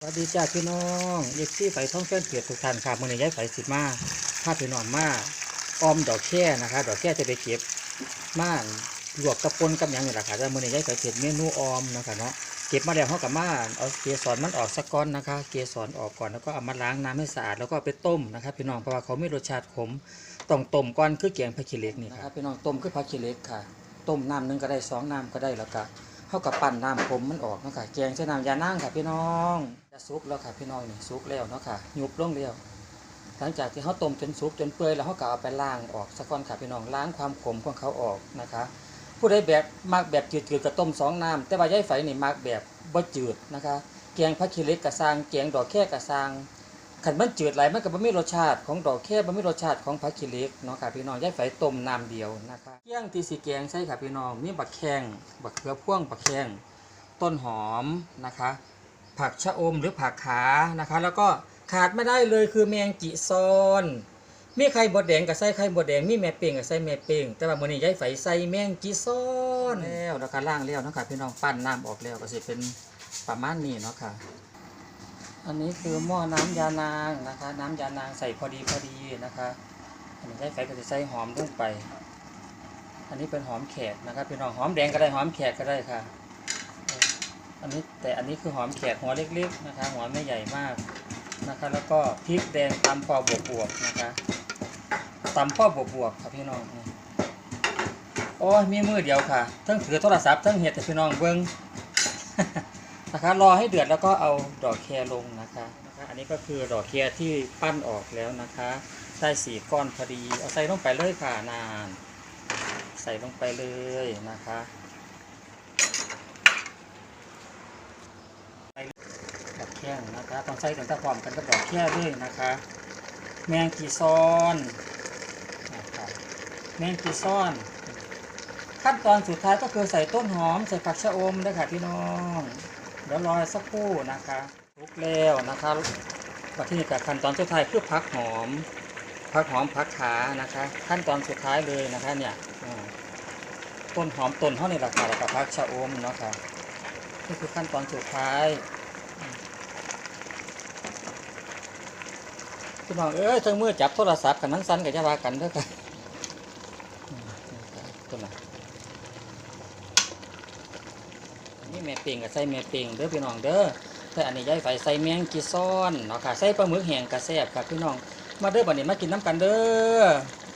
สวัสดีจ้าพี่น้องเย็บซี่ไฟท่องเส้นเกียรติทุกท่านค่ะมื่อนี้ย้ายไฟสิมาพาพี่น้องมาออมดอกแค่นะคะดอกแค่จะไปเก็บมาหลวกกระปนกับหยังนี่แหละค่ะแต่มื่อนี้ย้ายไฟเก็บเมนูออมนะคะเนาะเก็บมาแล้วเขากับมาเอาเกสรมันออกสักก้อนนะคะ เกสรออกก่อนแล้วก็เอามาล้างน้ำให้สะอาดแล้วก็ไปต้มนะคะพี่น้องเพราะว่าเขาไม่รสชาติขมต้องต้มก่อนคือแกงผักขี้เล็กนี่ครับพี่น้องต้มคือผักขี้เล็กค่ะ ต้มน้ำหนึงก็ได้สองน้ำก็ได้แล้วก็ เท่ากับปั่นน้ำผมมันออกเนาะค่ะแกงใช้น้ำยานั่งค่ะพี่น้องจะซุกแล้วค่ะพี่น้องนี่ซุกแล้วเนาะค่ะยุบลงเรียวหลังจากที่เขาต้มจนสุกจนเปื่อยแล้วเขาก็เอาไปล้างออกสักก้อนค่ะพี่น้องล้างความขมของเขาออกนะคะผู้ใดแบบมักแบบจืดๆกับต้มสองน้ำแต่ว่าย้ายไฟนี่มักแบบบ่จืดนะคะแกงผักขี้เล็กกระซางแกงดอกแค่กระซาง ขันมันจืดไหลยมันก็บ่มีรสชาติของดอกแค่บ่มีรสชาติของผักขี้เล็กเนาะค่ะพี่น้องย้ายไฟต้มน้ำเดียวนะคะเที่ยงทีสีแกงใช่ค่ะพี่น้องมีบักแข้งบักเขือพ่วงบักแข้งต้นหอมนะคะ ผักชะอมหรือผักขานะคะ แล้วก็ขาดไม่ได้เลยคือแมงจิซอนมีไข่บดแดงกับไส้ไข่บดแดงมีแม่เป่งกับไส้แม่เป่งแต่ว่ามื้อนี้ยายไฝใส่แมงจิซอนแล้วนะคะล่างแล้วนะค่ะพี่น้องปั้นน้ำออกแล้วก็สิเป็นประมาณนี้เนาะค่ะ อันนี้คือหม้อน้ำยานางนะคะ น้ำยานางใส่พอดีพอดีนะคะอันนี้ยายไฝก็จะใส่หอมลงไป อันนี้เป็นหอมแขกนะครับพี่น้องหอมแดงก็ได้หอมแขกก็ได้ค่ะ อันนี้แต่อันนี้คือหอมแขกหัวเล็กๆนะคะ หัวไม่ใหญ่มากนะคะ แล้วก็พริกแดงตำพอบวบๆนะคะตำพอบวบๆครับพี่น้องโอ้ยมีมือเดียวค่ะทั้งถือโทรศัพท์ทั้งเห็ดแต่พี่น้องเบิ้ง นะคะรอให้เดือดแล้วก็เอาดอกแครลงนะคะนะคะ อันนี้ก็คือดอกแครที่ปั้นออกแล้วนะคะได้สี่ก้อนพอดีเอาใส่ลงไปเลยค่ะนาน ใส่ลงไปเลยนะคะดอกแค่นะคะต้องใส่ถึงตะพร้อมกันกับดอกแค่ด้วยนะคะ แมงกีซ้อนนะคะแมงกีซ้อนขั้นตอนสุดท้ายก็คือใส่ต้นหอม ใส่ผักชะอมด้วยค่ะพี่น้อง เดี๋ยวรอสักครู่นะคะลุกแล้วนะคะมาที่นี่กับขั้นตอนสุดท้ายคือผักหอมผักหอมผักขานะคะ ขั้นตอนสุดท้ายเลยนะคะเนี่ยต้นหอมต้นเท่านี้แหละค่ะแล้วก็ผักชะอมเนาะค่ะนี่คือขั้นตอนสุดท้ายพี่น้องเอ้ยทั้งมือจับโทรศัพท์กันนั้นสั้นกับจะว่ากันเด้อค่ะตัวไหน มีแม่เปิงกับใส่แม่เปิงเด้อพี่น้องเด้อแต่อันนี้ย้ายไฟใส่แมงกีซ้อนเนาะค่ะใส่ปลาหมึกแห้งกระแซบค่ะพี่น้อง มาเด้อบัดนี้มากินน้ำกันเด้อ